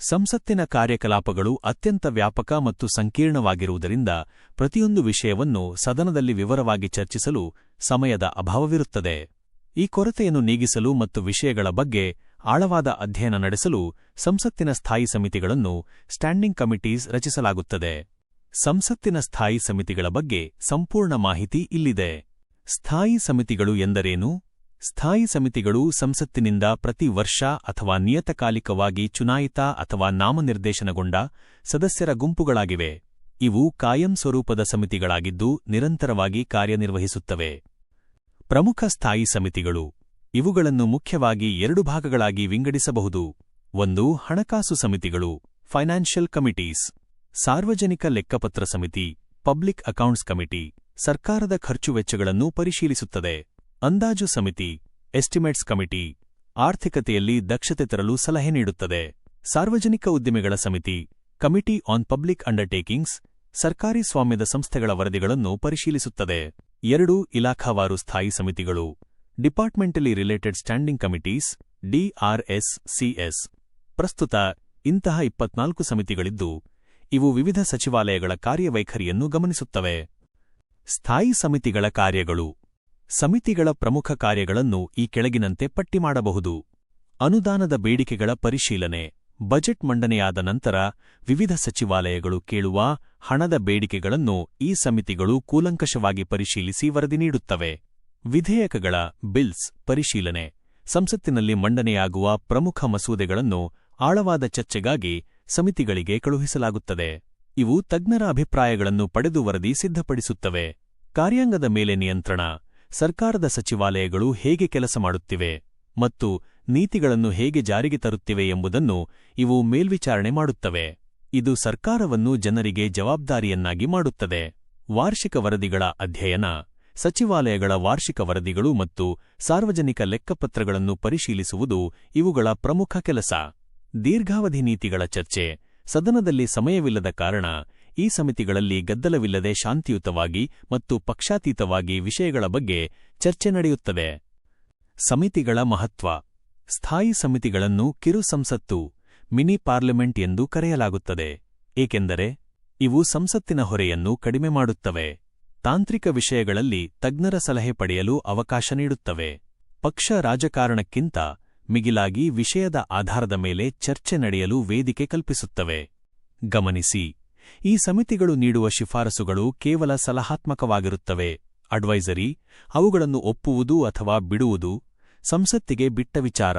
ಸಂಸತ್ತಿನ ಕಾರ್ಯಕಲಾಪಗಳು ಅತ್ಯಂತ ವ್ಯಾಪಕ ಮತ್ತು ಸಂಕೀರ್ಣವಾಗಿರುವುದರಿಂದ ಪ್ರತಿಯೊಂದು ವಿಷಯವನ್ನು ಸದನದಲ್ಲಿ ವಿವರವಾಗಿ ಚರ್ಚಿಸಲು ಸಮಯದ ಅಭಾವವಿರುತ್ತದೆ. ಈ ಕೊರತೆಯನ್ನು ನೀಗಿಸಲು ಮತ್ತು ವಿಷಯಗಳ ಬಗ್ಗೆ ಆಳವಾದ ಅಧ್ಯಯನ ನಡೆಸಲು ಸಂಸತ್ತಿನ ಸ್ಥಾಯಿ ಸಮಿತಿಗಳನ್ನು ಸ್ಟ್ಯಾಂಡಿಂಗ್ ಕಮಿಟೀಸ್ ರಚಿಸಲಾಗುತ್ತದೆ. ಸಂಸತ್ತಿನ ಸ್ಥಾಯಿ ಸಮಿತಿಗಳ ಬಗ್ಗೆ ಸಂಪೂರ್ಣ ಮಾಹಿತಿ ಇಲ್ಲಿದೆ. ಸ್ಥಾಯಿ ಸಮಿತಿಗಳು ಎಂದರೇನು? ಸ್ಥಾಯಿ ಸಮಿತಿಗಳು ಸಂಸತ್ತಿನಿಂದ ಪ್ರತಿ ವರ್ಷ ಅಥವಾ ನಿಯತಕಾಲಿಕವಾಗಿ ಚುನಾಯಿತ ಅಥವಾ ನಾಮನಿರ್ದೇಶನಗೊಂಡ ಸದಸ್ಯರ ಗುಂಪುಗಳಾಗಿವೆ. ಇವು ಕಾಯಂ ಸ್ವರೂಪದ ಸಮಿತಿಗಳಾಗಿದ್ದು ನಿರಂತರವಾಗಿ ಕಾರ್ಯನಿರ್ವಹಿಸುತ್ತವೆ. ಪ್ರಮುಖ ಸ್ಥಾಯಿ ಸಮಿತಿಗಳು. ಇವುಗಳನ್ನು ಮುಖ್ಯವಾಗಿ ಎರಡು ಭಾಗಗಳಾಗಿ ವಿಂಗಡಿಸಬಹುದು. ಒಂದು, ಹಣಕಾಸು ಸಮಿತಿಗಳು, ಫೈನಾನ್ಷಿಯಲ್ ಕಮಿಟೀಸ್. ಸಾರ್ವಜನಿಕ ಲೆಕ್ಕಪತ್ರ ಸಮಿತಿ, ಪಬ್ಲಿಕ್ ಅಕೌಂಟ್ಸ್ ಕಮಿಟಿ, ಸರ್ಕಾರದ ಖರ್ಚು ವೆಚ್ಚಗಳನ್ನು ಪರಿಶೀಲಿಸುತ್ತದೆ. ಅಂದಾಜು ಸಮಿತಿ, ಎಸ್ಟಿಮೇಟ್ಸ್ ಕಮಿಟಿ, ಆರ್ಥಿಕತೆಯಲ್ಲಿ ದಕ್ಷತೆ ತರಲು ಸಲಹೆ ನೀಡುತ್ತದೆ. ಸಾರ್ವಜನಿಕ ಉದ್ದಿಮೆಗಳ ಸಮಿತಿ, ಕಮಿಟಿ ಆನ್ ಪಬ್ಲಿಕ್ ಅಂಡರ್ಟೇಕಿಂಗ್ಸ್, ಸರ್ಕಾರಿ ಸ್ವಾಮ್ಯದ ಸಂಸ್ಥೆಗಳ ವರದಿಗಳನ್ನು ಪರಿಶೀಲಿಸುತ್ತದೆ. ಎರಡು ಇಲಾಖಾವಾರು ಸ್ಥಾಯಿ ಸಮಿತಿಗಳು, departmentally related standing committees DRSCs ಪ್ರಸ್ತುತ ಇಂತಹ ಇಪ್ಪತ್ನಾಲ್ಕು ಸಮಿತಿಗಳಿದ್ದು, ಇವು ವಿವಿಧ ಸಚಿವಾಲಯಗಳ ಕಾರ್ಯವೈಖರಿಯನ್ನು ಗಮನಿಸುತ್ತವೆ. ಸ್ಥಾಯಿ ಸಮಿತಿಗಳ ಕಾರ್ಯಗಳು ಸಮಿತಿಗಳ ಪ್ರಮುಖ ಕಾರ್ಯಗಳನ್ನು ಈ ಕೆಳಗಿನಂತೆ ಪಟ್ಟಿ ಮಾಡಬಹುದು. ಅನುದಾನದ ಬೇಡಿಕೆಗಳ ಪರಿಶೀಲನೆ, ಬಜೆಟ್ ಮಂಡನೆಯಾದ ನಂತರ ವಿವಿಧ ಸಚಿವಾಲಯಗಳು ಕೇಳುವ ಹಣದ ಬೇಡಿಕೆಗಳನ್ನು ಈ ಸಮಿತಿಗಳು ಕೂಲಂಕಷವಾಗಿ ಪರಿಶೀಲಿಸಿ ವರದಿ ನೀಡುತ್ತವೆ. ವಿಧೇಯಕಗಳ ಬಿಲ್ಸ್ ಪರಿಶೀಲನೆ, ಸಂಸತ್ತಿನಲ್ಲಿ ಮಂಡನೆಯಾಗುವ ಪ್ರಮುಖ ಮಸೂದೆಗಳನ್ನು ಆಳವಾದ ಚರ್ಚೆಗಾಗಿ ಸಮಿತಿಗಳಿಗೆ ಕಳುಹಿಸಲಾಗುತ್ತದೆ. ಇವು ತಜ್ಞರ ಅಭಿಪ್ರಾಯಗಳನ್ನು ಪಡೆದು ವರದಿ ಸಿದ್ಧಪಡಿಸುತ್ತವೆ. ಕಾರ್ಯಾಂಗದ ಮೇಲೆ ನಿಯಂತ್ರಣ ಸರ್ಕಾರದ ಸಚಿವಾಲಯಗಳು ಹೇಗೆ ಕೆಲಸ ಮಾಡುತ್ತಿವೆ ಮತ್ತು ನೀತಿಗಳನ್ನು ಹೇಗೆ ಜಾರಿಗೆ ತರುತ್ತಿವೆ ಎಂಬುದನ್ನು ಇವು ಮೇಲ್ವಿಚಾರಣೆ ಮಾಡುತ್ತವೆ. ಇದು ಸರ್ಕಾರವನ್ನು ಜನರಿಗೆ ಜವಾಬ್ದಾರಿಯನ್ನಾಗಿ ಮಾಡುತ್ತದೆ. ವಾರ್ಷಿಕ ವರದಿಗಳ ಅಧ್ಯಯನ, ಸಚಿವಾಲಯಗಳ ವಾರ್ಷಿಕ ವರದಿಗಳು ಮತ್ತು ಸಾರ್ವಜನಿಕ ಲೆಕ್ಕಪತ್ರಗಳನ್ನು ಪರಿಶೀಲಿಸುವುದು ಇವುಗಳ ಪ್ರಮುಖ ಕೆಲಸ. ದೀರ್ಘಾವಧಿ ನೀತಿಗಳ ಚರ್ಚೆ, ಸದನದಲ್ಲಿ ಸಮಯವಿಲ್ಲದ ಕಾರಣ ಈ ಸಮಿತಿಗಳಲ್ಲಿ ಗದ್ದಲವಿಲ್ಲದೆ ಶಾಂತಿಯುತವಾಗಿ ಮತ್ತು ಪಕ್ಷಾತೀತವಾಗಿ ವಿಷಯಗಳ ಬಗ್ಗೆ ಚರ್ಚೆ ನಡೆಯುತ್ತದೆ. ಸಮಿತಿಗಳ ಮಹತ್ವ. ಸ್ಥಾಯಿ ಸಮಿತಿಗಳನ್ನು ಕಿರು ಸಂಸತ್ತು, ಮಿನಿ ಪಾರ್ಲಿಮೆಂಟ್ ಎಂದು ಕರೆಯಲಾಗುತ್ತದೆ. ಏಕೆಂದರೆ, ಇವು ಸಂಸತ್ತಿನ ಹೊರೆಯನ್ನು ಕಡಿಮೆ ಮಾಡುತ್ತವೆ. ತಾಂತ್ರಿಕ ವಿಷಯಗಳಲ್ಲಿ ತಜ್ಞರ ಸಲಹೆ ಪಡೆಯಲು ಅವಕಾಶ ನೀಡುತ್ತವೆ. ಪಕ್ಷ ರಾಜಕಾರಣಕ್ಕಿಂತ ಮಿಗಿಲಾಗಿ ವಿಷಯದ ಆಧಾರದ ಮೇಲೆ ಚರ್ಚೆ ನಡೆಯಲು ವೇದಿಕೆ ಕಲ್ಪಿಸುತ್ತವೆ. ಗಮನಿಸಿ. ಈ ಸಮಿತಿಗಳು ನೀಡುವ ಶಿಫಾರಸುಗಳು ಕೇವಲ ಸಲಹಾತ್ಮಕವಾಗಿರುತ್ತವೆ. ಅಡ್ವೈಸರಿ ಅವುಗಳನ್ನು ಒಪ್ಪುವುದು ಅಥವಾ ಬಿಡುವುದು ಸಂಸತ್ತಿಗೆ ಬಿಟ್ಟ ವಿಚಾರ.